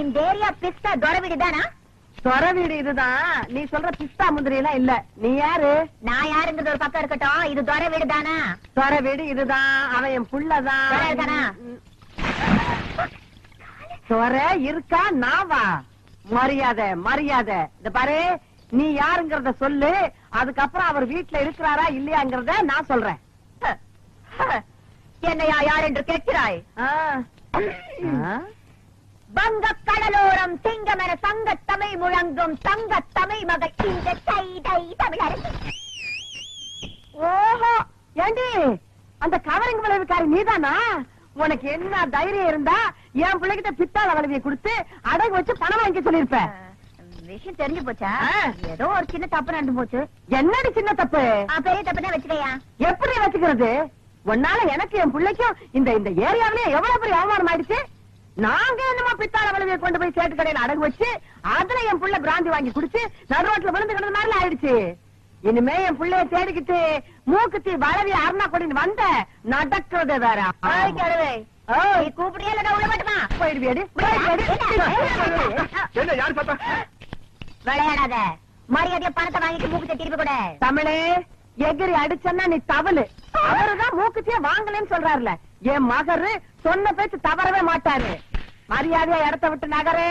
இந்த ஏரியா பிஸ்தா தொர வீடு தானா? சொர வீடு இதுதான். நீ சொல்ற பிஸ்தா முந்திரி எல்லாம் இல்ல. நீ யாரு? நான் யாருங்கிறது ஒரு பக்கம் இருக்கட்டும். இது தொர வீடு தானா? சொர வீடு இதுதான். அவன் என் புள்ளதான்? சொர இருக்கா? நாவா மரியாதை மரியாதை. இந்த பாரு நீ யாருங்கறத சொல்லு. அதுக்கப்புறம் அவர் வீட்டுல இருக்கிறாரா இல்லையாங்கறத நான் சொல்றேன். என்னையா யார் என்று கேட்கிறாய்? வங்க கடலோரம் சிங்கம் என சங்க தமிழ் முழங்கும் தங்க தமிழ் மகள். இந்த தைதை தமிழரசி ஓஹோ ஏண்டி? அந்த கவரிங் விளைவுக்காரி நீதானா? உனக்கு என்ன தைரியம் இருந்தா என் பிள்ளைகிட்ட பித்தாள வளைவிய கொடுத்து அடகு வச்சு பணம் வாங்கி சொல்லிருப்ப விஷயம் தெரிஞ்சு போச்சா. ஏதோ ஒரு சின்ன தப்பு நடந்து போச்சு. என்னடி சின்ன தப்பு? பெரிய தப்பு தான் வச்சுக்கையா? எப்படி வச்சுக்கிறது? உன்னால எனக்கு என் பிள்ளைக்கும் இந்த இந்த ஏரியாவிலே எவ்வளவு பெரிய அவமானம் ஆயிடுச்சு? நாங்க என்னமோ பித்தாள வளைவிய கொண்டு போய் சேட்டு கடையில அடகு வச்சு அதுல என் புள்ள பிராந்தி வாங்கி குடிச்சு நடு ரோட்ல விழுந்து கிடந்த மாதிரி ஆயிடுச்சு. இனிமே என் புள்ளைய தேடிக்கிட்டு மூக்குத்தி வளவி அருணா கொடின்னு வந்த நடக்கிறது வேற. கூப்பிடியா உள்ள மாட்டுமா? போயிடுவியடி போயிடுவியடி. என்ன யார் பார்த்தா? விளையாடாத. மரியாதையா பணத்தை வாங்கிட்டு மூக்கு திருப்பி கூட. தமிழே. எகிரி அடிச்சன்னா நீ தவளு அவருதான் மூக்குத்தியே வாங்கலன்னு சொல்றாருல. என் மகரு சொன்ன பேச்சு தவறவே மாட்டாரு. மரியாதையா இடத்த விட்டு நகரே.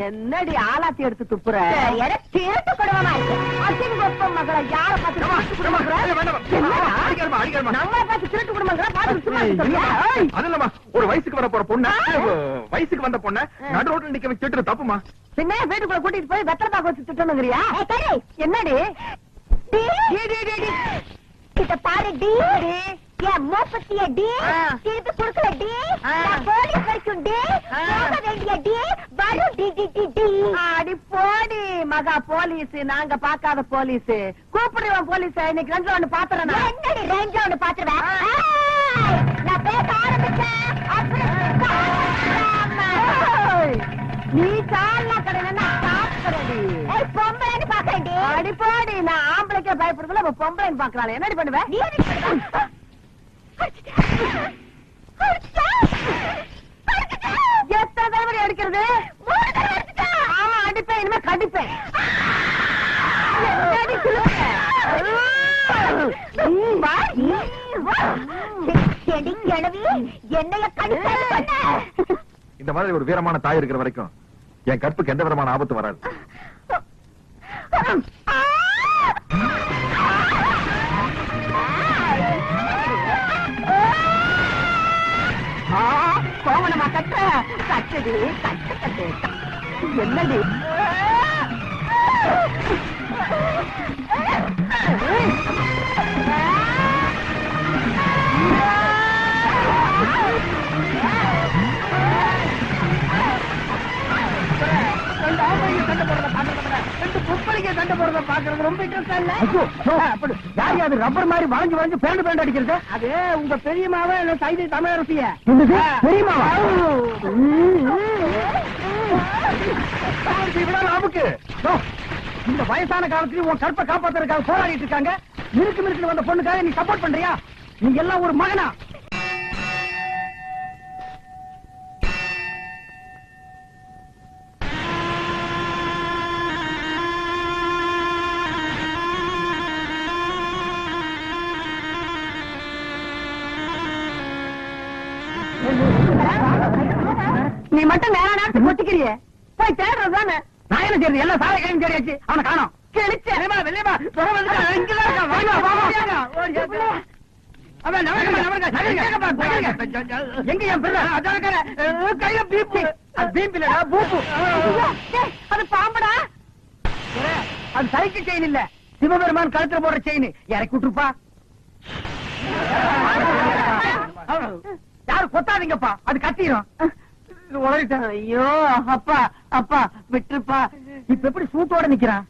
என்னடி ஆலாத்தி எடுத்து துப்புற? குடும்பமா இருக்கு அசிங்கப்ப மகளை யார பார்த்து நம்மளை பார்த்து திருட்டு குடும்பங்கிற பார்த்து ஒரு வயசுக்கு வர போற பொண்ணு வயசுக்கு வந்த பொண்ண நடு ரோட்ல நிக்க வச்சு தப்புமா? பின்ன வீட்டுக்குள்ள கூட்டிட்டு போய் வெத்தலை பாக்க வச்சு திட்டணுங்கிறியா. என்னடி? டி. டி, டி, டி, டி. இத பாரு டி. என் மூப்பத்திய டி. திருப்பி குடுக்கல டி. போலீஸ் வரைக்கும் டி. போக வேண்டிய டி. வரும் டி டி டி டி. அடி போடி மகா போலீஸ். நாங்க பாக்காத போலீஸ். கூப்பிடுவோம் போலீஸ்? இன்னைக்கு ரெண்டு ஒண்ணு பாத்துறேன். என்னடி ரேஞ்ச ஒண்ணு பாத்துருவேன் நான் பேச ஆரம்பிச்சேன். அப்புறம் நீ சாலா கடையில சாப்பிடுறடி ஏய், பொம்பளைன்னு பாக்குறேன் டி அடி போடி நான் ஆம்பளைக்கே பயப்படுறதுல அவ பொம்பளைன்னு பாக்குறாள் என்னடி பண்ணுவேன் நீ. எத்தனை தடவை அடிக்கிறது. ஆமா அடிப்பேன். இனிமே கடிப்பேன். இந்த மாதிரி ஒரு வீரமான தாய் இருக்கிற வரைக்கும் என் கற்புக்கு எந்த விதமான ஆபத்து வராது. கோவணமா கட்ட கட்டுடி கட்டு கட்டு என்னடி பொம்பளைங்க சண்டை போடுறத பாக்குறது ரொம்ப இன்ட்ரெஸ்டா இல்ல? அப்படி. யார் அது ரப்பர் மாதிரி வளைஞ்சு வளைஞ்சு பேண்டு பேண்டு அடிக்கிறது? அது உங்க பெரியமாவே இல்ல சைதை தமிழரசிய? பெரியமாவா நமக்கு இந்த வயசான காலத்துல உன் கற்பை காப்பாத்துறதுக்காக போராடிட்டு இருக்காங்க. மிருக்கு மிருக்கு வந்த பொண்ணுக்காக நீ சப்போர்ட் பண்றியா? நீ எல்லாம் ஒரு மகனா? கொட்டிக்கிறியே போய் தேடுறது தானே? நான் என்ன செய்யறது எல்லாம் சாலை கையும் தேடியாச்சு அவனை காணோம் அது சைக்கிள் செயின் இல்ல. சிவபெருமான் கழுத்துல போடுற செயின். இறக்கி விட்டுருப்பா. யாரு கொத்தாதீங்கப்பா அது கத்திரும் ஐயோ அப்பா அப்பா விட்டுருப்பா. இப்ப எப்படி சூட்டோட நிக்கிறான்?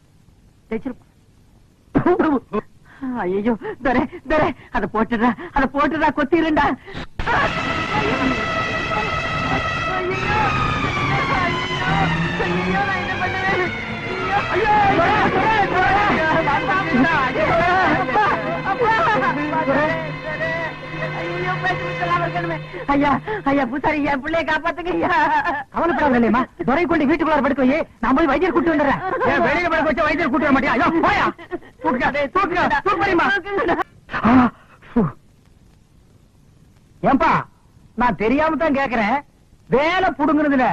ஐயோ தரே தரே அத போட்டுடா அத போட்டுடா கொத்திருண்டா மிச்சலாம் ஐயா ஐயா பூசாரி என் பிள்ளைய காப்பாத்துங்க ஐயா. கவலைப்படாத இல்லையம்மா துறை கொண்டு வீட்டுக்குள்ளார படுக்க நான் போய் வைத்தியர் கூட்டு வந்துடுறேன். ஏன் வெளியில படுக்க வைத்தியர் கூட்டு வர மாட்டியா போயா. தூக்குங்க தூக்குங்க தூக்குமா ஏன்பா நான் தெரியாம தான் கேக்குறேன். வேலை புடுங்குறதுல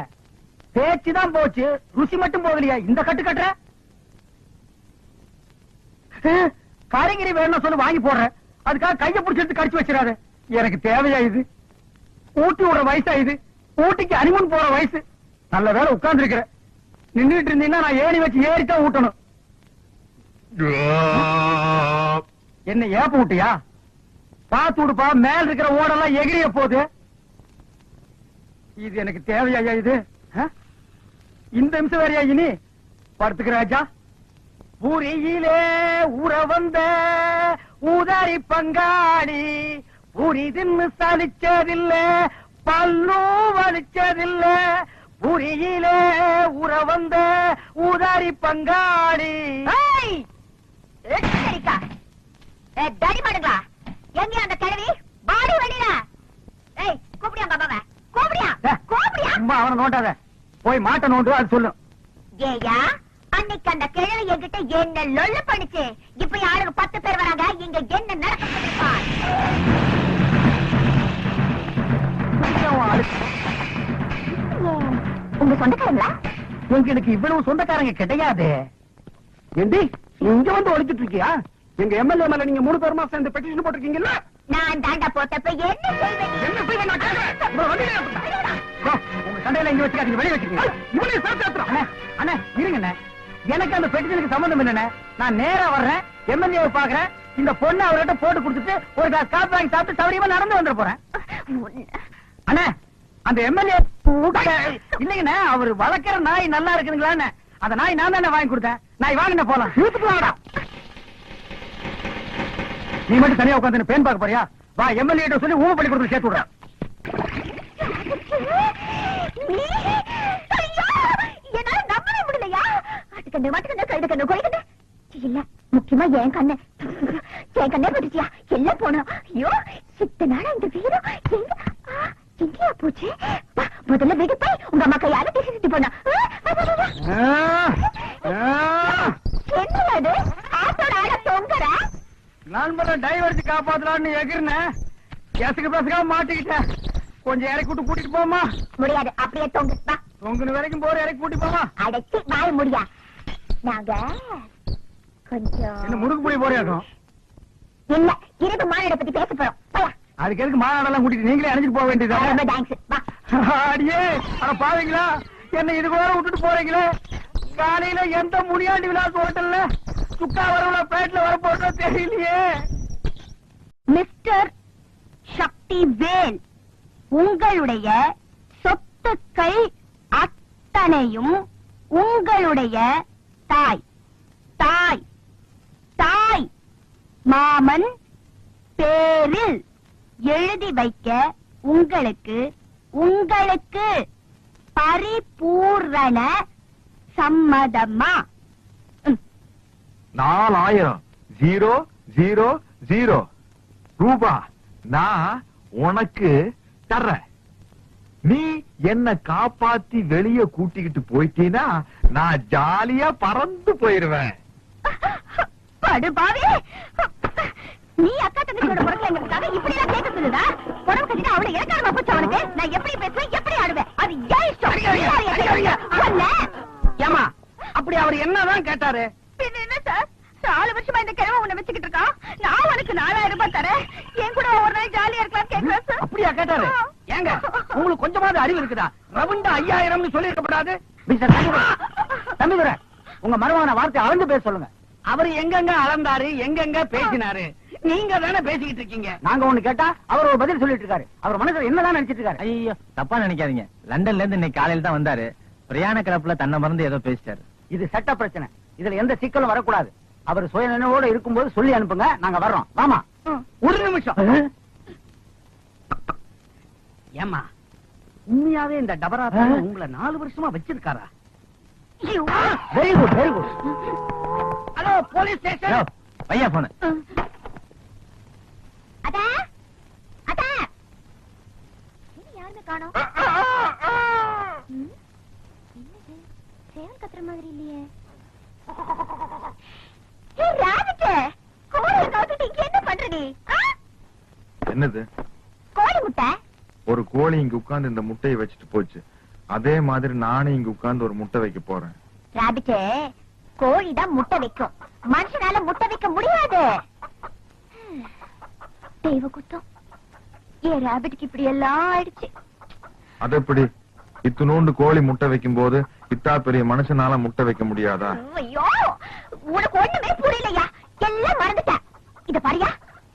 பேச்சுதான் போச்சு. ருசி மட்டும் போகலையா? இந்த கட்டு கட்டுற? ஏ, காய்கறி வேணும்னு சொல்லி வாங்கி போடுறேன். அதுக்காக கைய பிடிச்சிட்டு கடிச்சு வச்சிடாரு எனக்கு தேவையா இது? ஊட்டி விடுற வயசா இது? ஊட்டிக்கு அனிமன் போற வயசு. நல்ல வேலை உட்கார்ந்து இருக்கிற நின்றுட்டு இருந்தீங்கன்னா நான் ஏணி வச்சு ஏறித்தான் ஊட்டணும். என்ன ஏப்ப ஊட்டியா? பாத்து விடுப்பா மேல இருக்கிற ஓடெல்லாம் எகிரிய போகுது. இது எனக்கு தேவையா இது? இந்த நிமிஷம் வேறையா இனி? படுத்துக்கிற ராஜா. பூரியிலே உற வந்த ஊதாரி பங்காளி. பூரி தின்னு சலிச்சதில்ல பல்லு வலிச்சதில்ல பூரியிலே ஊற வந்த ஊதாரி பங்காளி ஏய்! தடிமாடுங்களா? எங்க அந்த கிழவி? வாடி வெளியில. ஏய், கூப்பிடியா அம்மாவை? கூப்பிடியா? கூப்பிடியா? அவனை நோண்டாத போய் மாட்ட நோண்டு அது சொல்லு ஏய்யா, அன்னைக்கு அந்த கிழவி என்கிட்ட என்ன லொள்ளு பண்ணுச்சு? இப்ப யாருக்கு பத்து பேர் வராங்க. இங்க என்ன நடக்குது பார். உங்க சொந்தக்காரங்களா? எங்களுக்கு இவ்வளவு சொந்தக்காரங்க கிடையாது. ஏண்டி நீ இங்க வந்து ஒழிச்சிட்டு இருக்கியா? எங்க எம்எல்ஏ மேல நீங்க மூணு பேருமா சேர்ந்து பெட்டிஷன் போட்டிருக்கீங்கல்ல? நான் தாண்டா போட்டப்ப என்ன செய்வேன் என்ன செய்வ நான் கேக்குறேன். இவ்வளவு வண்டியில ஏத்துடா. போ, உங்க சண்டையில இங்க வச்சுக்காதீங்க வெளிய வச்சுக்கீங்க இவனையும் சேர்த்து அண்ணே அண்ணே இருங்கண்ணே. எனக்கு அந்த பெட்டிஷனுக்கு சம்பந்தம் இல்லண்ணே நான் நேரா வர்றேன் எம்எல்ஏ பாக்குறேன் இந்த பொண்ணு அவர்கிட்ட போட்டு கொடுத்துட்டு ஒரு கிளாஸ் காப்பி வாங்கி சாப்பிட்டு சௌரியமா நடந்து வந்துட போறேன். அண்ணே அந்த எம்எல்ஏ இல்லைங்கண்ணே அவர் வளர்க்கிற நாய் நல்லா இருக்குதுங்களான்னு அந்த நாய் நான் தானே வாங்கி கொடுத்தேன். நாய் வாங்கின போலாம். இழுத்துட்டு வாங்கடா. நீ மட்டும் தனியா உட்காந்து பேன் பார்க்க போறியா? வா எம்எல்ஏ சொல்லி ஊம பள்ளி கொடுத்து சேர்த்து விடுறேன் நீ? ஐயோ! என்னால நம்பவே முடியலையா? மாட்டுக்கண்ணு, கழுதைக்கண்ணு, கோழிக்கண்ணு. இல்ல, முக்கியமா என் கண்ணு. என் கண்ணே பட்டுச்சியா? எல்லாம் போனோம். ஐயோ, இத்தனை நாளா இந்த வீரம் எங்க? எங்கேயா போச்சு? முதல்ல வீட்டுக்கு போய் உங்க அம்மா கையால பேசி சுத்தி போனா என்ன அது ஆட்டோட ஆட தொங்குற நண்பரை டைவர்ஸ் காப்பாத்தலாம்னு எகிர்னேன் கேசுக்கு பேசுக்காம மாட்டிக்கிட்டேன் கொஞ்சம் இறக்கி விட்டு கூட்டிட்டு போமா முடியாது அப்படியே தொங்கு உங்க வரைக்கும் போற இறக்கி கூட்டி போமா அடைச்சி வாய முடியா நாங்க கொஞ்சம் என்ன முறுக்கு போய் போறியாக்கும் இல்ல இருப்பு மாநில பத்தி பேச போறோம். போயா அதுக்கு எதுக்கு மாநாடெல்லாம் கூட்டிட்டு நீங்களே அணைச்சிட்டு போக வேண்டியதா ரொம்ப தேங்க்ஸ் வா. அடியே அட பாவீங்களா? என்ன இது கூட விட்டுட்டு போறீங்களே? காலையில எந்த முனியாண்டி விலாஸ் ஹோட்டல்ல சுக்கா வரவுல பேட்ல வர போட்டோ தெரியலையே. மிஸ்டர் சக்தி வேல் உங்களுடைய சொத்துக்கள் அத்தனையும் உங்களுடைய தாய் தாய் தாய். மாமன் பேரில் எழுதி வைக்க உங்களுக்கு உங்களுக்கு பரிபூரண சம்மதமா? நாலாயிரம். Zero zero zero. ரூபா. நான் உனக்கு தர்றேன். நீ என்ன காப்பாத்தி வெளிய கூட்டிக்கிட்டு போயிட்டீனா நான் ஜாலியா பறந்து போயிருவேன். படுபாவி நீ அக்கா தங்கச்சியோட பொருட்கள் எங்களுக்காக இப்படி எல்லாம் கேட்க சொல்லுதா புடவை கட்டிட்டு அவளை இறக்காரமா போச்சு அவனுக்கு நான் எப்படி பேசுவேன் எப்படி ஆடுவேன் அது ஏன் இஷ்டம் அடிக்காதீங்க, நீ யார் அடிக்காதீங்க. சொல்ல? ஏமா அப்படி அவர் என்னதான் கேட்டாரு பின்ன என்ன சார் நாலு வருஷமா இந்த கிழமை உன்னை வச்சுக்கிட்டு இருக்கான் நான் உனக்கு நாலாயிரம் ரூபாய் தரேன் என் கூட ஒரு நாள் ஜாலியா இருக்கலாம் கேட்கிறேன் சார் அப்படியா கேட்டாரு ஏங்க உங்களுக்கு கொஞ்சமாவது அறிவு இருக்குதா ரவுண்டா ஐயாயிரம்னு சொல்லி இருக்கப்படாது மிஸ்டர் தம்பிதுரை, உங்க மருமகன வார்த்தை அளந்து பேச சொல்லுங்க. அவர் எங்கெங்க அளந்தாரு எங்கெங்க பேசினாரு? நீங்க தானே பேசிக்கிட்டு இருக்கீங்க. நாங்க ஒண்ணு கேட்டா அவர் ஒரு பதில் சொல்லிட்டு இருக்காரு. அவர் மனசுல என்னதான் நினைச்சிட்டு இருக்காரு? ஐயோ தப்பா நினைக்காதீங்க. லண்டன்ல இருந்து இன்னைக்கு காலையில தான் வந்தாரு. பிரயாண கிளப்புல தன்னை மறந்து ஏதோ பேசிட்டாரு. இது சட்ட பிரச்சனை. இதுல எந்த சிக்கலும் வரக்கூடாது. அவர் சுய நினைவோட இருக்கும்போது சொல்லி அனுப்புங்க. நாங்க வர்றோம். வாமா. ஒரு நிமிஷம். ஏமா உண்மையாவே இந்த டபரா உங்களை நாலு வருஷமா வச்சிருக்காரா? Very good very good hello police station பையா போன அடா காணோம்? ம்? என்னது? சேவல் கத்துற மாதிரி இல்லையே? என்னது? கோழி முட்டை. ஒரு கோழி இங்க உட்கார்ந்து இந்த முட்டையை வச்சுட்டு போச்சு. அதே மாதிரி நானும் இங்க உட்கார்ந்து ஒரு முட்டை வைக்க போறேன். ராபிட்டு கோழி தான் முட்டை வைக்கும். மனுஷனால முட்டை வைக்க முடியாது. தெய்வ குத்தம் ஏன் ராபிட்டுக்கு இப்படி எல்லாம் ஆயிடுச்சு. அது எப்படி? இத்துணூண்டு கோழி முட்டை வைக்கும் போது இத்தா பெரிய மனுஷனால முட்டை வைக்க முடியாதா? ஐயோ உனக்கு ஒண்ணுமே புரியலையா? எல்லாம் மறந்துட்டேன். இத பாரியா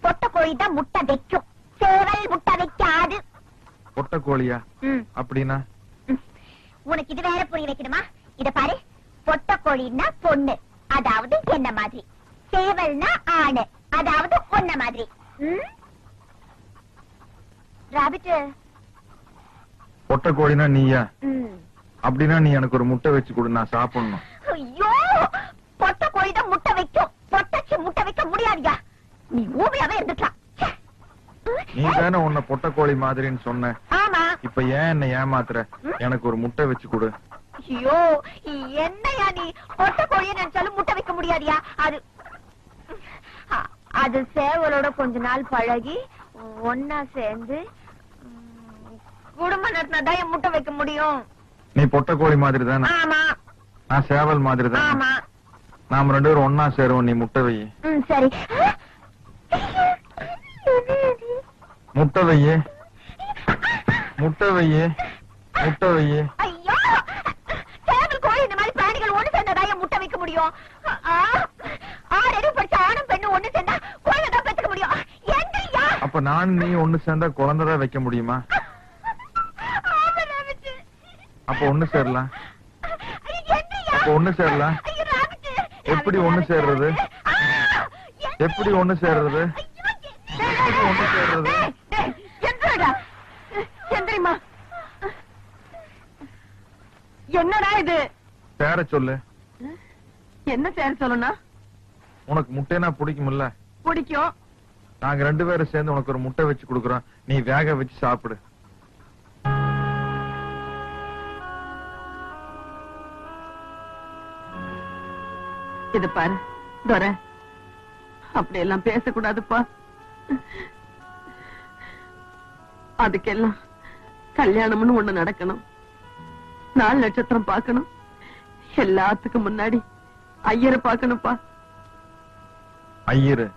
பொட்ட கோழி தான் முட்டை வைக்கும். பொட்டை கோழியா அப்படின்னா. உனக்கு இது வேற புரிய வைக்கணுமா? இத பாரு பொட்ட கோழின்னா பொண்ணு. அதாவது என்ன மாதிரி? சேவல்னா ஆணு. அதாவது ஒன்ன மாதிரி. ம்? ராபிட்டு. பொட்டை கோழினா நீயா. அப்படின்னா நீ எனக்கு ஒரு முட்டை வச்சு கொடு நான் சாப்பிடணும். ஐயோ! பொட்ட கோழி தான் முட்டை வைக்கும். பொட்டச்சு முட்டை வைக்க முடியாதுயா? நீ ஊமையாவே இருந்துக்கலாம். நீ தானே உன்னை பொட்டை கோழி மாதிரின்னு சொன்ன. ஆமா. இப்ப ஏன் என்ன ஏமாத்துற? எனக்கு ஒரு முட்டை வச்சு கொடு. ஐயோ என்னையா நீ? பொட்ட கோழியை நினைச்சாலும் முட்டை வைக்க முடியாதியா? அது அது சேவலோட கொஞ்ச நாள் பழகி ஒன்னா சேர்ந்து ம், குடும்பம் நடத்தினாதான் என் முட்டை வைக்க முடியும். நீ பொட்டை கோழி மாதிரி தானே ஆமா. நான் சேவல் மாதிரி தானே ஆமா. நாம ரெண்டு பேரும் ஒன்னா சேருவோம் நீ முட்டை வை. சரி. முட்டை வையே முட்டை வையே முட்டை வையே ஐயோ! சேவல் கோழி இந்த மாதிரி பிராணிகள் ஒண்ணு சேர்ந்ததா என் முட்டை வைக்க முடியும்? ஆறு அறிவு படிச்ச ஆணும் பெண்ணும் ஒண்ணு சேர்ந்தா குழந்தை தான் பெத்துக்க முடியும். எங்கய்யா அப்ப நான் நீ ஒண்ணு சேர்ந்தா குழந்தைதான் வைக்க முடியுமா. அப்ப ஒண்ணு சேரலாம்? அப்ப ஒண்ணு சேரலாம். எப்படி ஒண்ணு சேர்றது? எப்படி ஒண்ணு சேர்றது? எப்படி ஒண்ணு சேர்றது? சேர சொல்லு. என்ன சேர சொல்லணும் உனக்கு முட்டைனா பிடிக்கும்ல பிடிக்கும். நாங்க ரெண்டு பேரும் சேர்ந்து உனக்கு ஒரு முட்டை வச்சு கொடுக்குறோம். நீ வேக வச்சு சாப்பிடு. இது பாரு துரை. அப்படி எல்லாம் பேசக்கூடாதுப்பா. அதுக்கெல்லாம் கல்யாணம்னு ஒண்ணு நடக்கணும். நாலு நட்சத்திரம் பார்க்கணும். எல்லாத்துக்கும் முன்னாடி ஐயரை பார்க்கணும்ப்பா. ஐயரு.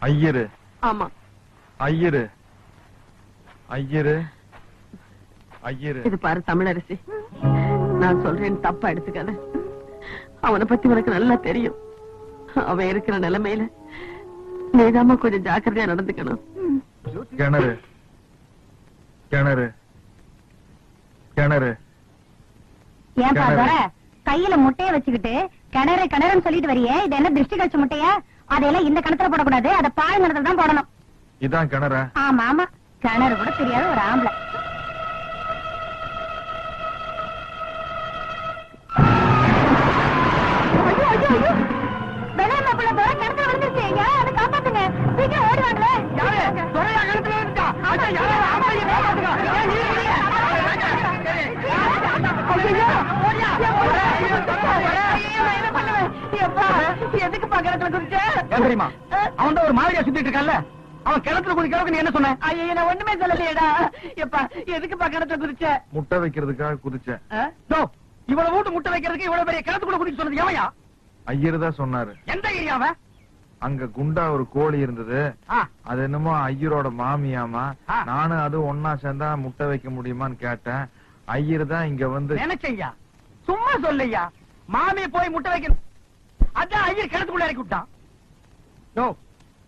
ஐயரு. ஆமா. ஐயரு. ஐயரு. ஐயரு. இது பாரு தமிழரசி. நான் சொல்றேன் தப்பா எடுத்துக்காத. அவனை பத்தி உனக்கு நல்லா தெரியும். அவன் இருக்கிற நிலைமையில நீதாம்மா கொஞ்சம் ஜாக்கிரதையா நடந்துக்கணும். கிணறு. கிணறு. கிணறு. ஏன்பா கிணறு. துரை கையில முட்டைய வச்சுக்கிட்டு கிணறு கிணறுன்னு சொல்லிட்டு வரியே. இது என்ன திருஷ்டி கழிச்ச முட்டையா? அதையெல்லாம் இந்த கணத்துல போடக்கூடாது. அதை பால் கிணத்துல தான் போடணும். இதான் கிணறா? ஆமா ஆமா. கிணறு கூட தெரியாத ஒரு ஆம்பளை. ஐயோ, ஐயோ. வெள்ளையம்மா பிள்ளை துரை கிணத்துல விழுந்துருச்சு. ஐயா, அதை காப்பாத்துங்க. சீக்கிரம் ஓடுவாங்களே. ஐயையோ, என் ஐயோ, எதுக்குப்பா கிணத்துல குதிச்ச? தெரியுமா? அவன் தான் ஒரு மாதிரியா சுத்திட்டு இருக்கான்ல. அவன் கிணத்துல குதிக்கிறவங்க நீ என்ன சொன்ன? ஐயையோ, நான் ஒண்ணுமே சொல்லலையேடா. எப்பா, எதுக்குப்பா கிணத்துல குதிச்ச? முட்டை வைக்கிறதுக்காக குதிச்சேன். இவ்வளவு வீட்டு முட்டை வைக்கிறதுக்கு இவ்வளவு பெரிய கிணத்துக்குள்ள குதிக்க சொன்னது எவையா? ஐயரு தான் சொன்னாரு. எந்த ஏரியாவ அங்க குண்டா ஒரு கோழி இருந்தது. அது என்னமோ ஐயரோட மாமியாமா. நானும் அது ஒன்னா சேர்ந்தா முட்டை வைக்க முடியுமான்னு கேட்டேன். ஐயர் தான் இங்க வந்து நினைச்சையா சும்மா சொல்லையா? மாமியை போய் முட்டை வைக்கணும். அதான் ஐயர் கிணத்துக்குள்ள இறக்கி விட்டான். யோ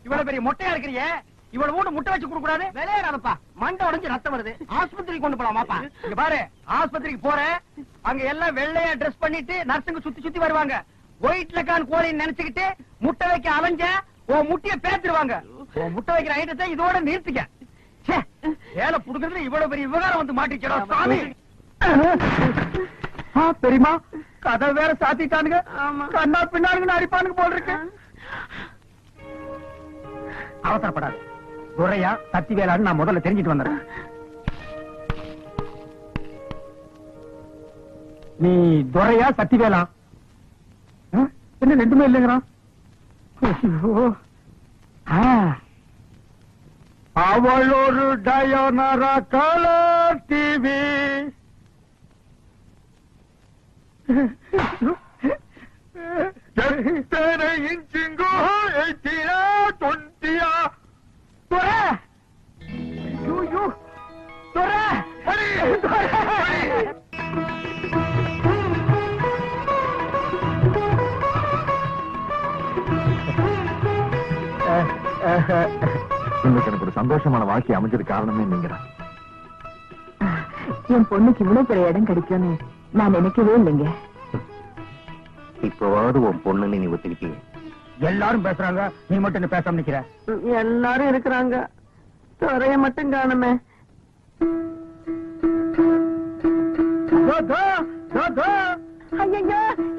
இவ்வளவு பெரிய மொட்டையா இருக்கிறியே. இவ்வளவு மூணு முட்டை வச்சு கொடுக்கூடாது விளையாடாதப்பா. மண்டை உடைஞ்சு ரத்தம் வருது. ஆஸ்பத்திரிக்கு கொண்டு போலாமாப்பா இங்க பாரு ஆஸ்பத்திரிக்கு போறேன். அங்க எல்லாம் வெள்ளையா ட்ரெஸ் பண்ணிட்டு நர்ஸுங்க சுத்தி சுத்தி வருவாங்க. ஒயிட்ல கான் கோழின்னு நினைச்சுக்கிட்டு முட்டை வைக்க அலைஞ்ச உன் முட்டைய பேத்துருவாங்க. உன் முட்டை வைக்கிற ஐட்டத்தை இதோட நிறுத்திக்க. வேலை புடுக்கிறதுல இவ்வளவு பெரிய விவகாரம் வந்து மாட்டிக்கிறோம் சாமி. தெரியுமா? கதை வேற சாத்திட்டானுங்க. கண்ணா பின்னானுங்க அடிப்பானுங்க போல் இருக்கு. அவசரப்படாது. துரையா சத்தி வேலான்னு நான் முதல்ல தெரிஞ்சிட்டு வந்துடுறேன். நீ துரையா சத்தி வேலா என்ன ரெண்டுமே இல்லைங்கிறான் அவளொரு டயோனரா கலர் டிவி. எத்தனை இன்ச்சுங்கோ ஐயோ, எனக்கு ஒரு சந்தோஷமான வாழ்க்கை அமைஞ்சது காரணமே நீங்கதான். என் பொண்ணுக்கு இவ்வளவு பெரிய இடம் கிடைக்கும்னு நான் நினைக்கவே இல்லைங்க. இப்பவாவது உன் பொண்ணுன்னு நீ ஒத்துக்கிட்டீங்க எல்லாரும் பேசுறாங்க. நீ மட்டும் என்ன பேசாம நிக்கிற? எல்லாரும் இருக்கிறாங்க. துறைய மட்டும் காணுமே. ஐயோ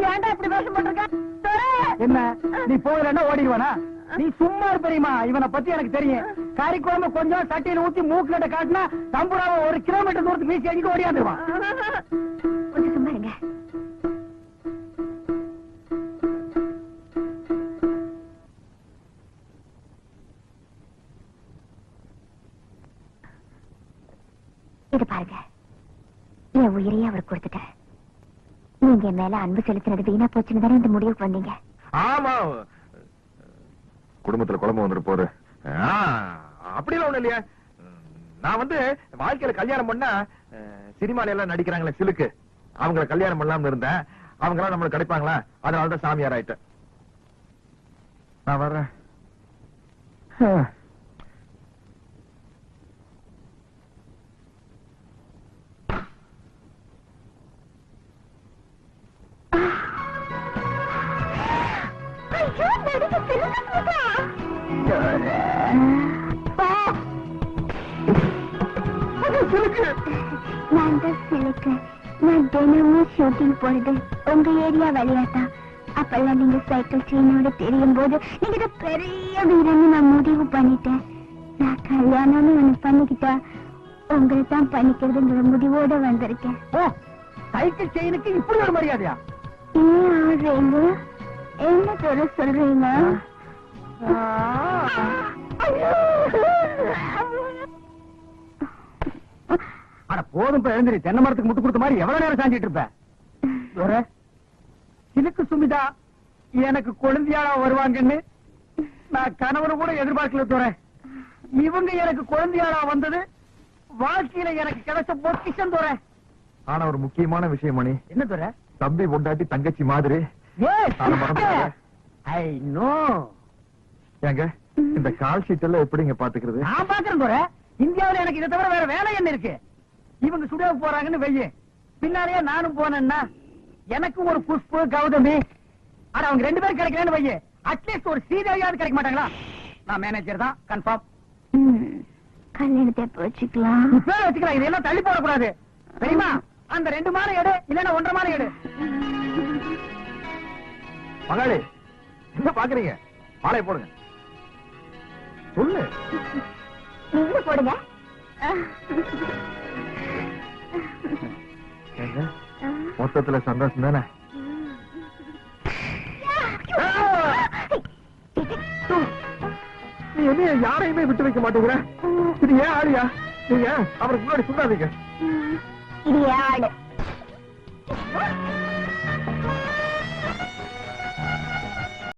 ஏன்டா இப்படி வேஷம் போட்டிருக்க? என்ன? நீ போகலன்னா ஓடிடுவானா? நீ சும்மா இருப்பறியுமா இவனை பத்தி எனக்கு தெரியும். கறிக்குழம்பு கொஞ்சம் சட்டியில ஊத்தி மூக்குல காட்டினா தம்புராவை ஒரு கிலோமீட்டர் தூரத்துக்கு வீசி அடிக்க ஓடியாந்துருவான். அவர் கொடுத்துட்டேன். நீங்க மேல அன்பு செலுத்துறது வீணா போச்சுன்னு தானே இந்த முடிவுக்கு வந்தீங்க? ஆமா. குடும்பத்துல குழம்பு வந்துட்டு போரு அப்படிலாம் ஒண்ணு இல்லையா. நான் வந்து வாழ்க்கையில கல்யாணம் பண்ணா சினிமால எல்லாம் நடிக்கிறாங்களே சிலுக்கு. அவங்கள கல்யாணம் பண்ணலாம்னு இருந்தேன். அவங்க எல்லாம் நம்மளுக்கு கிடைப்பாங்களா? அதனாலதான் சாமியார் ஆயிட்டேன். நான் வர்றேன். நான் தான் சிலுக்கு நான் தினமும் ஷூட்டிங் போறது உங்க ஏரியா வழியாதான் அப்பெல்லாம் நீங்க சைக்கிள் செயினோட தெரியும் போது நீங்க பெரிய வீரன்னு நான் முடிவு பண்ணிட்டேன் நான் கல்யாணம்னு ஒண்ணு பண்ணிக்கிட்டா உங்களை தான் பண்ணிக்கிறதுங்கிற முடிவோட வந்திருக்கேன் ஓ சைக்கிள் செயினுக்கு இப்படி ஒரு மரியாதையா? ஏன் ஆடுறீங்க என்ன சொல்ல சொல்றீங்க? அட போதும் இப்ப எழுந்திரி. தென்னை மரத்துக்கு முட்டு கொடுத்த மாதிரி எவ்வளவு நேரம் சாஞ்சிட்டு இருப்ப? சிலுக்கு சுமிதா எனக்கு குழந்தையாளா வருவாங்கன்னு நான் கணவனை கூட எதிர்பார்க்கல துறை இவங்க எனக்கு குழந்தையாளா வந்தது வாழ்க்கையில எனக்கு கிடைச்ச பொக்கிஷம் துறை ஆனா ஒரு முக்கியமான விஷயம் மணி. என்ன துறை தம்பி பொண்டாட்டி தங்கச்சி மாதிரி. மறந்துடாத. I know. ஏங்க இந்த கால் ஷீட் எல்லாம் எப்படிங்க பாத்துக்கிறது? நான் பாக்குறேன் துறை இந்தியாவுல எனக்கு இதை தவிர வேற வேலை என்ன இருக்கு? இவங்க சுடவு போறாங்கன்னு வெய்ய பின்னாலேயே நானும் போனேன்னா எனக்கு ஒரு புஷ்பு கௌதமி ஆனா அவங்க ரெண்டு பேரும் கிடைக்கலன்னு வைய. அட்லீஸ்ட் ஒரு சீதையாவது கிடைக்க மாட்டாங்களா? நான் மேனேஜர் தான் கன்ஃபார்ம் கல்யாணத்தை வச்சுக்கலாம். பேர் வச்சுக்கலாம் இதெல்லாம் தள்ளி போடக்கூடாது. தெரியுமா? அந்த ரெண்டு மாலை எடு இல்லன்னா ஒன்றரை மாலை எடு. மகாளி என்ன பாக்குறீங்க? மாலையை போடுங்க. சொல்லு. நீங்க போடுங்க. மொத்தத்துல சந்தோஷம் தானே நீ என்ன யாரையுமே விட்டு வைக்க மாட்டேங்கிற? இது ஏன் ஆளியா? நீங்க அவருக்கு முன்னாடி சொல்லாதீங்க. இது ஏன் ஆளு?